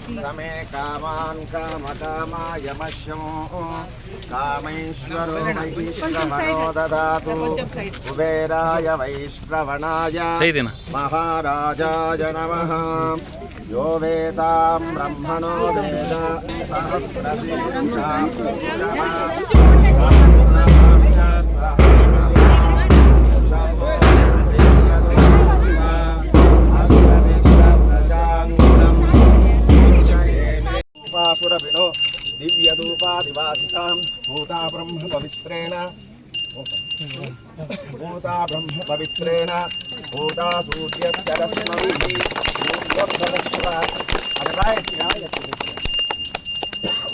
समे कामान् कामकामाय मह्यं कामैश्वरो वैष्णवनो ददातु कुबेराय वैष्णवणाय సైదేనా महाराजाय नमः यो वेदां ब्रह्मणो वेद सहस्रशीर्षा భూతా బ్రహ్మ పవిత్రేణ భూతా బ్రహ్మ పవిత్రేణ భూతా సూర్యశ్చరస్మభిः భూర్భువస్సువ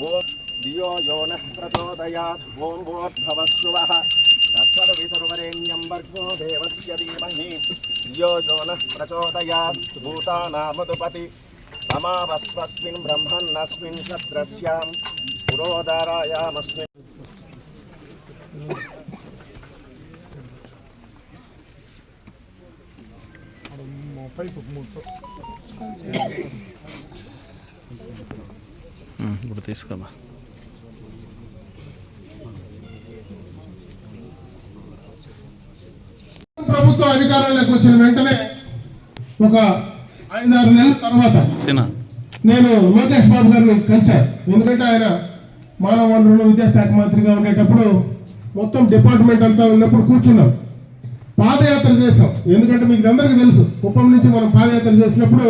ఓం ధియో యో నః ప్రచోదయాత్ ఓం భూర్భువస్సువః తత్సర్వితుర్వరేణ్యం భర్గో దేవస్య ధీమహి ధియో యో నః ప్రచోదయాత్ భూతానామదుపతి ఇప్పుడు తీసుకోమా ప్రభుత్వం అధికారంలోకి వచ్చిన వెంటనే ఒక ఐదారు నెలల తర్వాత నేను లోకేష్ బాబు గారిని కలిశాను. ఎందుకంటే ఆయన మానవ వనరులు విద్యాశాఖ మంత్రిగా ఉండేటప్పుడు మొత్తం డిపార్ట్మెంట్ అంతా ఉన్నప్పుడు కూర్చున్నాం. పాదయాత్ర చేసాం ఎందుకంటే మీకు అందరికీ తెలుసు. కుప్పం నుంచి మనం పాదయాత్ర చేసినప్పుడు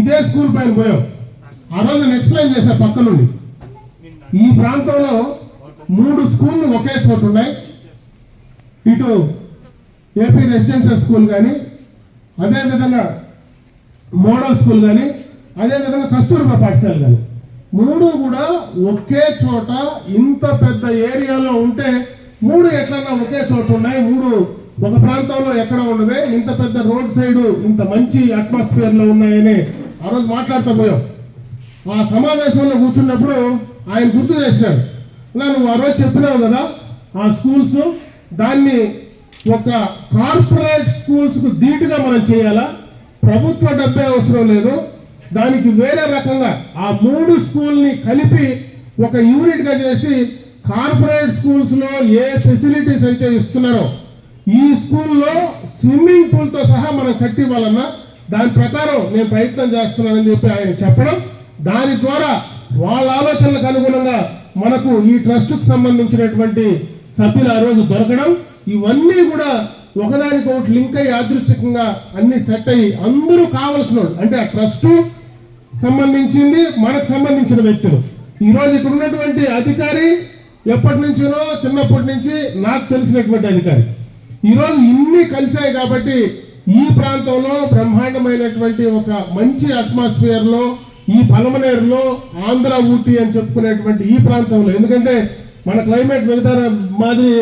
ఇదే స్కూల్ పైన పోయాం. ఆ రోజు నేను ఎక్స్ప్లెయిన్ చేశాను పక్క నుండి. ఈ ప్రాంతంలో మూడు స్కూళ్ళు ఒకే చోటు ఉన్నాయి. ఇటు ఏపీ రెసిడెన్షియల్ స్కూల్ కానీ అదేవిధంగా మోడల్ స్కూల్ కానీ అదేవిధంగా కస్తూర్బా పాఠశాల కానీ మూడు కూడా ఒకే చోట ఇంత పెద్ద ఏరియాలో ఉంటే మూడు ఎట్లన్నా ఒకే చోట ఉన్నాయి. మూడు ఒక ప్రాంతంలో ఎక్కడ ఉండవే? ఇంత పెద్ద రోడ్ సైడ్ ఇంత మంచి అట్మాస్ఫియర్లో ఉన్నాయని ఆ రోజు మాట్లాడుతూ పోయాం. ఆ సమావేశంలో కూర్చున్నప్పుడు ఆయన గుర్తు చేసినాడు. "అన్నా, నువ్వు ఆ రోజు చెప్పినావు కదా ఆ స్కూల్స్ దాన్ని ఒక కార్పొరేట్ స్కూల్స్కు ధీటుగా మనం చేయాలా? ప్రభుత్వ డబ్బే అవసరం లేదు. దానికి వేరే రకంగా ఆ మూడు స్కూల్ని కలిపి ఒక యూనిట్గా చేసి కార్పొరేట్ స్కూల్స్లో ఏ ఫెసిలిటీస్ అయితే ఇస్తున్నారో ఈ స్కూల్లో స్విమ్మింగ్ పూల్తో సహా మనం కట్టి దాని ప్రకారం నేను ప్రయత్నం చేస్తున్నానని చెప్పి ఆయన చెప్పడం. దాని ద్వారా వాళ్ళ ఆలోచనలకు అనుగుణంగా మనకు ఈ ట్రస్ట్కు సంబంధించినటువంటి సభ్యులు ఆ రోజు దొరకడం. ఇవన్నీ కూడా ఒకదానికి ఒకటి లింక్ అయ్యి యాదృచ్ఛికంగా అన్ని సెట్ అయ్యి అందరూ కావలసిన అంటే ఆ ట్రస్ట్ సంబంధించింది మనకు సంబంధించిన వ్యక్తులు. ఈరోజు ఇక్కడ ఉన్నటువంటి అధికారి ఎప్పటి నుంచినో చిన్నప్పటి నుంచి నాకు తెలిసినటువంటి అధికారి. ఈ రోజు ఇన్ని కలిశాయి కాబట్టి ఈ ప్రాంతంలో బ్రహ్మాండమైనటువంటి ఒక మంచి అట్మాస్ఫియర్లో ఈ పలమనేరులో ఆంధ్ర ఊటీ అని చెప్పుకునేటువంటి ఈ ప్రాంతంలో. ఎందుకంటే మన క్లైమేట్ మిగతా మాదిరి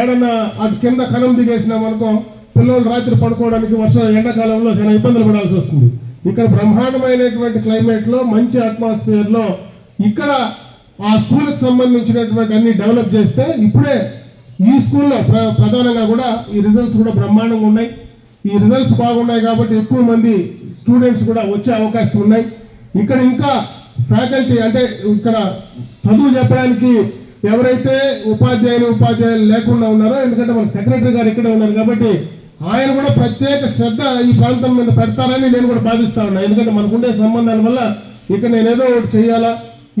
ఏడన్నా అటు కింద కనం దిగేసినాం అనుకో పిల్లలు రాత్రి పడుకోవడానికి వర్షం ఎండాకాలంలో చాలా ఇబ్బందులు పడాల్సి వస్తుంది. ఇక్కడ బ్రహ్మాండమైనటువంటి క్లైమేట్లో మంచి అట్మాస్ఫియర్లో ఇక్కడ ఆ స్కూల్కి సంబంధించినటువంటి అన్ని డెవలప్ చేస్తే ఇప్పుడే ఈ స్కూల్లో ప్ర ప్రధానంగా కూడా ఈ రిజల్ట్స్ కూడా బ్రహ్మాండంగా ఉన్నాయి. ఈ రిజల్ట్స్ బాగున్నాయి కాబట్టి ఎక్కువ మంది స్టూడెంట్స్ కూడా వచ్చే అవకాశం ఉన్నాయి. ఇక్కడ ఇంకా ఫ్యాకల్టీ అంటే ఇక్కడ చదువు చెప్పడానికి ఎవరైతే ఉపాధ్యాయులు ఉపాధ్యాయులు లేకుండా ఉన్నారో ఎందుకంటే మన సెక్రటరీ గారు ఇక్కడే ఉన్నారు కాబట్టి ఆయన కూడా ప్రత్యేక శ్రద్ధ ఈ ప్రాంతం మీద పెడతారని నేను కూడా భావిస్తా ఉన్నా. ఎందుకంటే మనకుండే సంబంధాల వల్ల ఇక్కడ నేను ఏదో ఒకటి చేయాలా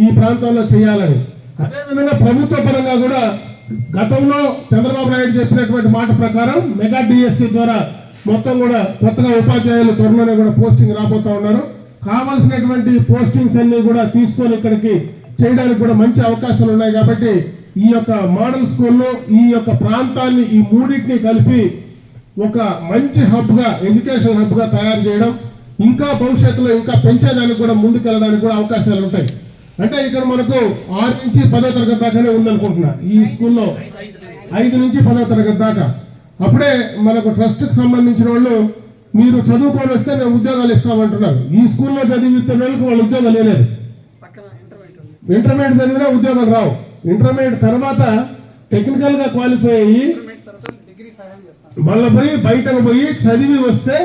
ఈ ప్రాంతంలో చేయాలని. అదేవిధంగా ప్రభుత్వ పరంగా కూడా గతంలో చంద్రబాబు నాయుడు చెప్పినటువంటి మాట ప్రకారం మెగా డిఎస్సి ద్వారా మొత్తం కూడా కొత్తగా ఉపాధ్యాయులు త్వరలోనే కూడా పోస్టింగ్ రాబోతా ఉన్నారు. కావాల్సినటువంటి పోస్టింగ్స్ అన్ని కూడా తీసుకొని ఇక్కడికి చేయడానికి కూడా మంచి అవకాశాలు ఉన్నాయి కాబట్టి ఈ యొక్క మోడల్ స్కూల్లో ఈ యొక్క ప్రాంతాన్ని ఈ మూడింటిని కలిపి ఒక మంచి హబ్గా ఎడ్యుకేషన్ హబ్గా తయారు చేయడం ఇంకా భవిష్యత్తులో ఇంకా పెంచేదానికి కూడా ముందుకెళ్ళడానికి కూడా అవకాశాలు ఉంటాయి. అంటే ఇక్కడ మనకు ఆరు నుంచి పదో తరగతి దాకానే ఉందనుకుంటున్నా ఈ స్కూల్లో ఐదు నుంచి పదో తరగతి దాకా. అప్పుడే మనకు ట్రస్ట్కి సంబంధించిన వాళ్ళు మీరు చదువుకొని వస్తే మేము ఉద్యోగాలు ఇస్తామంటున్నారు. ఈ స్కూల్లో చదివితే వాళ్ళకి వాళ్ళు ఉద్యోగాలు లేదు ఇంటర్మీడియట్ చదివినా ఉద్యోగాలు రావు. ఇంటర్మీడియట్ తర్వాత టెక్నికల్గా క్వాలిఫై అయ్యి మళ్ళీ పోయి బయటకు పోయి చదివి వస్తే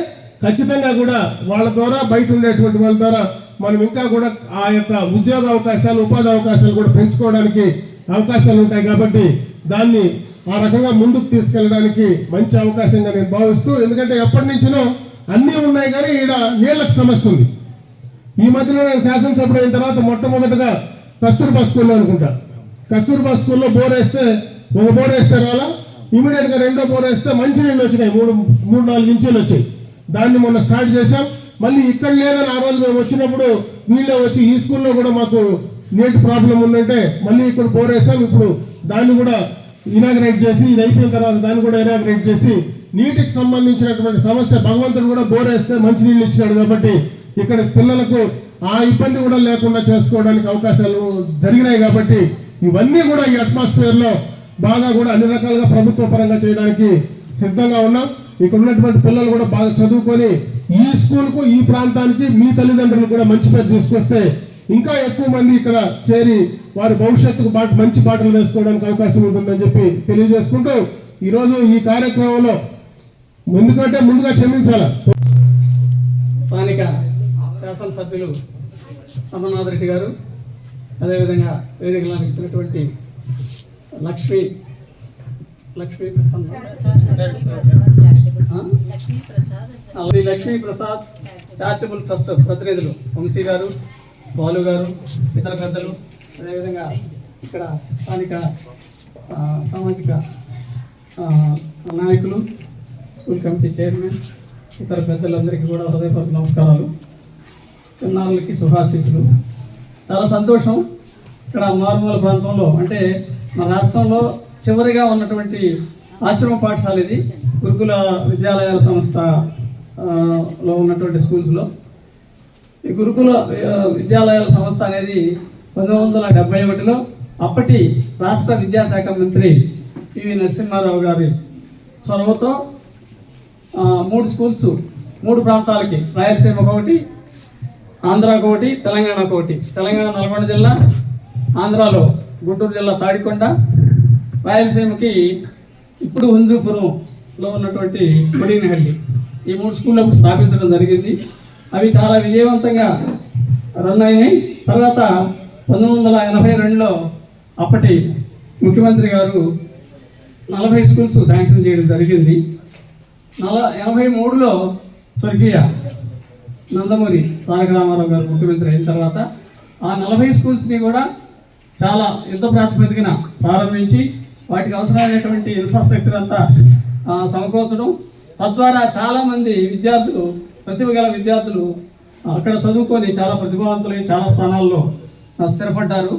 ఖచ్చితంగా కూడా వాళ్ళ ద్వారా బయట ఉండేటువంటి వాళ్ళ ద్వారా మనం ఇంకా కూడా ఆ యొక్క ఉద్యోగ అవకాశాలు ఉపాధి అవకాశాలు కూడా పెంచుకోవడానికి అవకాశాలు ఉంటాయి కాబట్టి దాన్ని ఆ రకంగా ముందుకు తీసుకెళ్ళడానికి మంచి అవకాశంగా నేను భావిస్తూ ఎందుకంటే ఎప్పటి నుంచినో అన్నీ ఉన్నాయి కానీ ఈడ నీళ్ళకి సమస్య ఉంది. ఈ మధ్యలో నేను శాసనసభ అయిన తర్వాత మొట్టమొదటిగా కస్తూర్బా స్కూల్లో అనుకుంటా. కస్తూర్బా స్కూల్లో బోర్ వేస్తే ఒక బోర్ వేస్తే రాలా ఇమీడియట్గా రెండో బోర్ వేస్తే మంచి నీళ్ళు వచ్చినాయి మూడు మూడు నాలుగు ఇంచులు వచ్చాయి. దాన్ని మొన్న స్టార్ట్ చేశాం. మళ్ళీ ఇక్కడ లేదని ఆ రోజు మేము వచ్చినప్పుడు వీళ్ళే వచ్చి ఈ స్కూల్లో కూడా మాకు నీటి ప్రాబ్లం ఉందంటే మళ్ళీ ఇక్కడ బోర్ వేసాం ఇప్పుడు దాన్ని కూడా ఇనాగ్రేట్ చేసి ఇది అయిపోయిన తర్వాత దాన్ని కూడా ఇనాగ్రేట్ చేసి నీటికి సంబంధించినటువంటి సమస్య భగవంతుడు కూడా బోర్ వేస్తే మంచి నీళ్ళు ఇచ్చినాడు కాబట్టి ఇక్కడ పిల్లలకు ఆ ఇబ్బంది కూడా లేకుండా చేసుకోవడానికి అవకాశాలు జరిగినాయి కాబట్టి ఇవన్నీ కూడా ఈ అట్మాస్ఫియర్లో బాగా కూడా అన్ని రకాలుగా ప్రభుత్వ పరంగా చేయడానికి సిద్ధంగా ఉన్నాం. ఇక్కడ ఉన్నటువంటి పిల్లలు కూడా బాగా చదువుకొని ఈ స్కూల్కు ఈ ప్రాంతానికి మీ తల్లిదండ్రులు కూడా మంచి పేరు తీసుకొస్తే ఇంకా ఎక్కువ మంది ఇక్కడ చేరి వారి భవిష్యత్తుకు బాట మంచి బాటలు వేసుకోవడానికి అవకాశం ఉంటుందని చెప్పి తెలియజేసుకుంటూ ఈరోజు ఈ కార్యక్రమంలో ఎందుకంటే ముందుగా క్షమించాల? స్థానిక శాసనసభ్యులు అమర్నాథ్ రెడ్డి గారు అదేవిధంగా వేదికలకు ఇచ్చినటువంటి లక్ష్మి లక్ష్మీ ప్రసాద్ శ్రీ లక్ష్మీ ప్రసాద్ చారిటబుల్ ట్రస్ట్ ప్రతినిధులు వంశీ గారు బాలు గారు ఇతర పెద్దలు. అదేవిధంగా ఇక్కడ స్థానిక సామాజిక నాయకులు స్కూల్ కమిటీ చైర్మన్ ఇతర పెద్దలందరికీ కూడా హృదయపూర్వక నమస్కారాలు. చిన్నారులకి శుభాశీస్సులు. చాలా సంతోషం. ఇక్కడ మారుమూల ప్రాంతంలో అంటే మన రాష్ట్రంలో చివరిగా ఉన్నటువంటి ఆశ్రమ పాఠశాల ఇది గురుకుల విద్యాలయాల సంస్థ లో ఉన్నటువంటి స్కూల్స్లో ఈ గురుకుల విద్యాలయాల సంస్థ అనేది పంతొమ్మిది వందల డెబ్బై ఒకటిలో అప్పటి రాష్ట్ర విద్యాశాఖ మంత్రి పివి నరసింహారావు గారి చొరవతో మూడు స్కూల్స్ మూడు ప్రాంతాలకి రాయలసీమకు ఒకటి ఆంధ్రాకు ఒకటి తెలంగాణకు ఒకటి. తెలంగాణ నల్గొండ జిల్లా ఆంధ్రాలో గుంటూరు జిల్లా తాడికొండ రాయలసీమకి ఇప్పుడు హుందూపురంలో ఉన్నటువంటి కొడినహల్లి. ఈ మూడు స్కూళ్ళు అప్పుడు స్థాపించడం జరిగింది. అవి చాలా విజయవంతంగా రన్ అయినాయి. తర్వాత పంతొమ్మిది వందల ఎనభై రెండులో అప్పటి ముఖ్యమంత్రి గారు నలభై స్కూల్స్ శాంక్షన్ చేయడం జరిగింది. నల ఎనభై మూడులో స్వర్గీయ నందమూరి తారక రామారావు గారు ముఖ్యమంత్రి అయిన తర్వాత ఆ నలభై స్కూల్స్ని కూడా చాలా యుద్ధ ప్రాతిపదికన ప్రారంభించి వాటికి అవసరమైనటువంటి ఇన్ఫ్రాస్ట్రక్చర్ అంతా సమకూర్చడం. తద్వారా చాలామంది విద్యార్థులు ప్రతిభ గల విద్యార్థులు అక్కడ చదువుకొని చాలా ప్రతిభావంతులై చాలా స్థానాల్లో స్థిరపడ్డారు.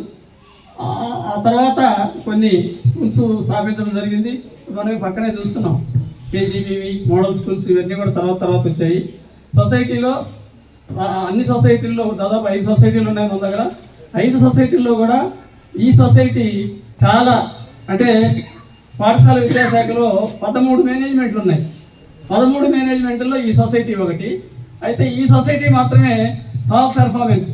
ఆ తర్వాత కొన్ని స్కూల్స్ స్థాపించడం జరిగింది. మనం పక్కనే చూస్తున్నాం. కేజీబీవి మోడల్ స్కూల్స్ ఇవన్నీ కూడా తర్వాత తర్వాత వచ్చాయి. సొసైటీలో అన్ని సొసైటీల్లో దాదాపు ఐదు సొసైటీలు ఉన్నాయి మన దగ్గర. ఐదు సొసైటీల్లో కూడా ఈ సొసైటీ చాలా అంటే పాఠశాల విద్యాశాఖలో పదమూడు మేనేజ్మెంట్లు ఉన్నాయి. పదమూడు మేనేజ్మెంట్లో ఈ సొసైటీ ఒకటి. అయితే ఈ సొసైటీ మాత్రమే టాప్ పెర్ఫార్మెన్స్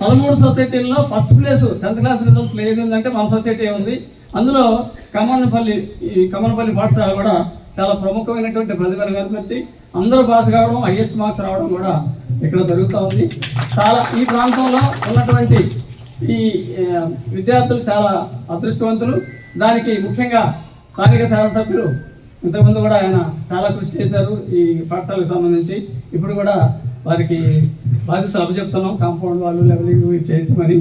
పదమూడు సొసైటీల్లో first place tenth class results లేదంటే మన సొసైటీ ఉంది. అందులో కమలపల్లి ఈ కమనపల్లి పాఠశాల కూడా చాలా ప్రముఖమైనటువంటి ప్రతిభను కనుకొచ్చి అందరూ పాస్ కావడం హైయెస్ట్ మార్క్స్ రావడం కూడా ఇక్కడ జరుగుతూ ఉంది. చాలా ఈ ప్రాంతంలో ఉన్నటువంటి ఈ విద్యార్థులు చాలా అదృష్టవంతులు. దానికి ముఖ్యంగా స్థానిక శాసనసభ్యులు ఇంతకుముందు కూడా ఆయన చాలా కృషి చేశారు ఈ పాఠశాలకు సంబంధించి. ఇప్పుడు కూడా వారికి బాధ్యతలు అప్పచెప్తున్నాం కాంపౌండ్ వాళ్ళు లెవెలింగ్ చేయించమని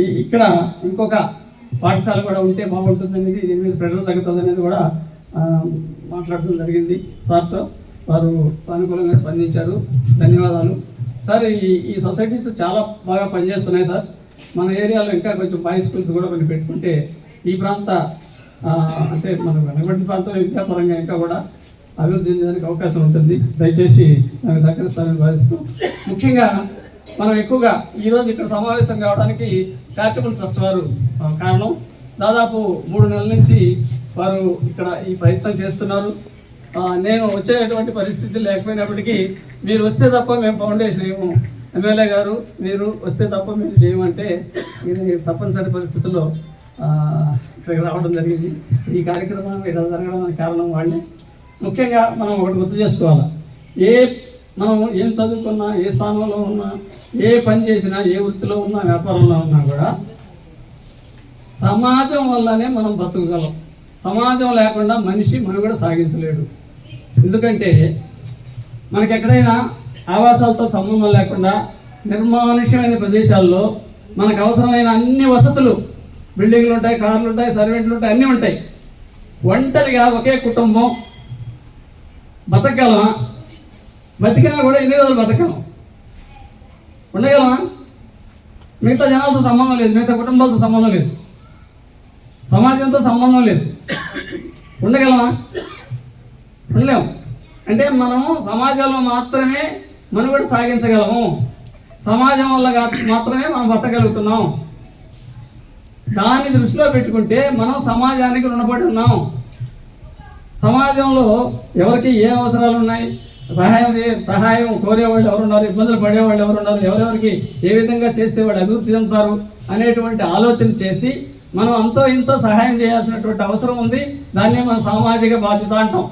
ఈ ఇక్కడ ఇంకొక పాఠశాల కూడా ఉంటే బాగుంటుంది అనేది దీని మీద ప్రెషర్ తగ్గుతుంది అనేది కూడా మాట్లాడటం జరిగింది. సార్తో వారు సానుకూలంగా స్పందించారు. ధన్యవాదాలు. సార్ ఈ ఈ సొసైటీస్ చాలా బాగా పనిచేస్తున్నాయి సార్. మన ఏరియాలో ఇంకా కొంచెం బాయ్ స్కూల్స్ కూడా కొన్ని పెట్టుకుంటే ఈ ప్రాంత అంటే మన వెనకబడిన ప్రాంతం విద్యాపరంగా ఇంకా కూడా అభివృద్ధి చెందడానికి అవకాశం ఉంటుంది. దయచేసి నాకు సహకరిస్తానని భావిస్తూ ముఖ్యంగా మనం ఎక్కువగా ఈరోజు ఇక్కడ సమావేశం కావడానికి చారిటబుల్ ట్రస్ట్ వారు కారణం దాదాపు మూడు నెలల నుంచి వారు ఇక్కడ ఈ ప్రయత్నం చేస్తున్నారు. నేను వచ్చేటువంటి పరిస్థితి లేకపోయినప్పటికీ మీరు వస్తే తప్ప మేము ఫౌండేషన్ ఏమో ఎమ్మెల్యే గారు మీరు వస్తే తప్ప మీరు చేయమంటే ఇది తప్పనిసరి పరిస్థితుల్లో ఇక్కడికి రావడం జరిగింది. ఈ కార్యక్రమం ఇలా జరగడానికి కారణం వాళ్ళే ముఖ్యంగా మనం ఒకటి గుర్తు చేసుకోవాలి. ఏ మనం ఏం చదువుకున్నా ఏ స్థానంలో ఉన్నా ఏ పని చేసినా ఏ వృత్తిలో ఉన్నా వ్యాపారంలో ఉన్నా కూడా సమాజం వల్లనే మనం బ్రతకగలం. సమాజం లేకుండా మనిషి మనుగడ సాగించలేడు. ఎందుకంటే మనకి ఎక్కడైనా ఆవాసాలతో సంబంధం లేకుండా నిర్మానుష్యమైన ప్రదేశాల్లో మనకు అవసరమైన అన్ని వసతులు బిల్డింగ్లు ఉంటాయి కార్లు ఉంటాయి సర్వెంట్లు ఉంటాయి అన్నీ ఉంటాయి. ఒంటరిగా ఒకే కుటుంబం బతకగలమా? బతికినా కూడా ఎన్ని రోజులు బతకగలం? ఉండగలమా? మిగతా జనాలతో సంబంధం లేదు మిగతా కుటుంబాలతో సంబంధం లేదు. సమాజంతో సంబంధం లేదు. ఉండగలమా? ఉండలేము. అంటే మనము సమాజంలో మాత్రమే మనుగడ సాగించగలము. సమాజం వల్ల మాత్రమే మనం బతకగలుగుతున్నాం. దాన్ని దృష్టిలో పెట్టుకుంటే మనం సమాజానికి రుణపడి ఉన్నాం. సమాజంలో ఎవరికి ఏ అవసరాలు ఉన్నాయి? సహాయం చే- సహాయం కోరేవాళ్ళు ఎవరున్నారు? ఇబ్బందులు పడేవాళ్ళు ఎవరున్నారు? ఎవరెవరికి ఏ విధంగా చేస్తే వాళ్ళు అభివృద్ధి చెందుతారు అనేటువంటి ఆలోచన చేసి మనం అంతో ఇంతో సహాయం చేయాల్సినటువంటి అవసరం ఉంది. దాన్ని మనం సామాజిక బాధ్యత అంటాం.